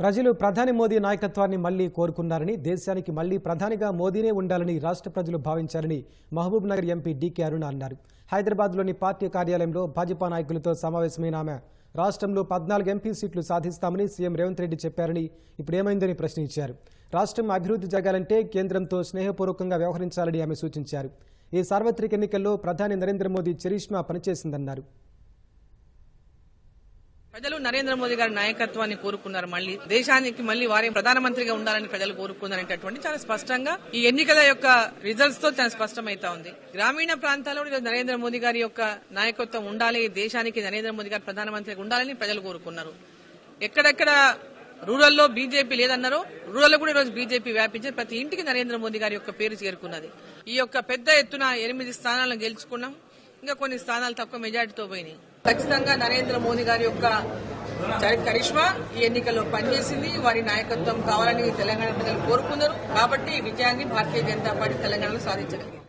ప్రజలు ప్రధాని మోదీ నాయకత్వాన్ని మళ్ళీ కోరుకున్నారని దేశానికి మళ్ళీ ప్రధానిగా మోదీనే ఉండాలని రాష్ట్ర ప్రజలు భావించారని Mahabubnagar MP D K Aruna అన్నారు. హైదరాబాద్లోని పార్టీ కార్యాలయంలో భాజపా నాయకులతో సమావేశమైన ఆమె రాష్ట్రంలో పద్నాలుగు ఎంపీ సీట్లు సాధిస్తామని సీఎం రేవంత్ రెడ్డి చెప్పారని ఇప్పుడేమైందని ప్రశ్నించారు. రాష్ట్రం అభివృద్ధి జరగాలంటే కేంద్రంతో స్నేహపూర్వకంగా వ్యవహరించాలని ఆమె సూచించారు. ఈ సార్వత్రిక ఎన్నికల్లో ప్రధాని నరేంద్ర మోదీ చరిష్మా పనిచేసిందన్నారు. ప్రజలు నరేంద్ర మోదీ గారి నాయకత్వాన్ని కోరుకున్నారు. మళ్ళీ దేశానికి మళ్ళీ వారే ప్రధానమంత్రిగా ఉండాలని ప్రజలు కోరుకున్నారనేటటువంటి చాలా స్పష్టంగా ఈ ఎన్నికల యొక్క రిజల్ట్స్తో చాలా స్పష్టమైతా ఉంది. గ్రామీణ ప్రాంతాల్లో నరేంద్ర మోదీ గారి యొక్క నాయకత్వం ఉండాలి. దేశానికి నరేంద్ర మోదీ గారు ప్రధానమంత్రిగా ఉండాలని ప్రజలు కోరుకున్నారు. ఎక్కడెక్కడ రూరల్లో బీజేపీ లేదన్నారో రూరల్ కూడా ఈరోజు బీజేపీ వ్యాపించి ప్రతి ఇంటికి నరేంద్ర మోదీ గారి యొక్క పేరు చేరుకున్నది. ఈ యొక్క పెద్ద ఎత్తున ఎనిమిది స్థానాలను గెలుచుకున్నాం. ఇంకా కొన్ని స్థానాలు తక్కువ మెజార్టీతో పోయినాయి. ఖచ్చితంగా నరేంద్ర మోదీ గారి యొక్క కరిష్మా ఈ ఎన్నికల్లో పనిచేసింది. వారి నాయకత్వం కావాలని తెలంగాణ ప్రజలు కోరుకున్నారు కాబట్టి విజయాన్ని భారతీయ జనతా పార్టీ తెలంగాణలో సాధించగలిగింది.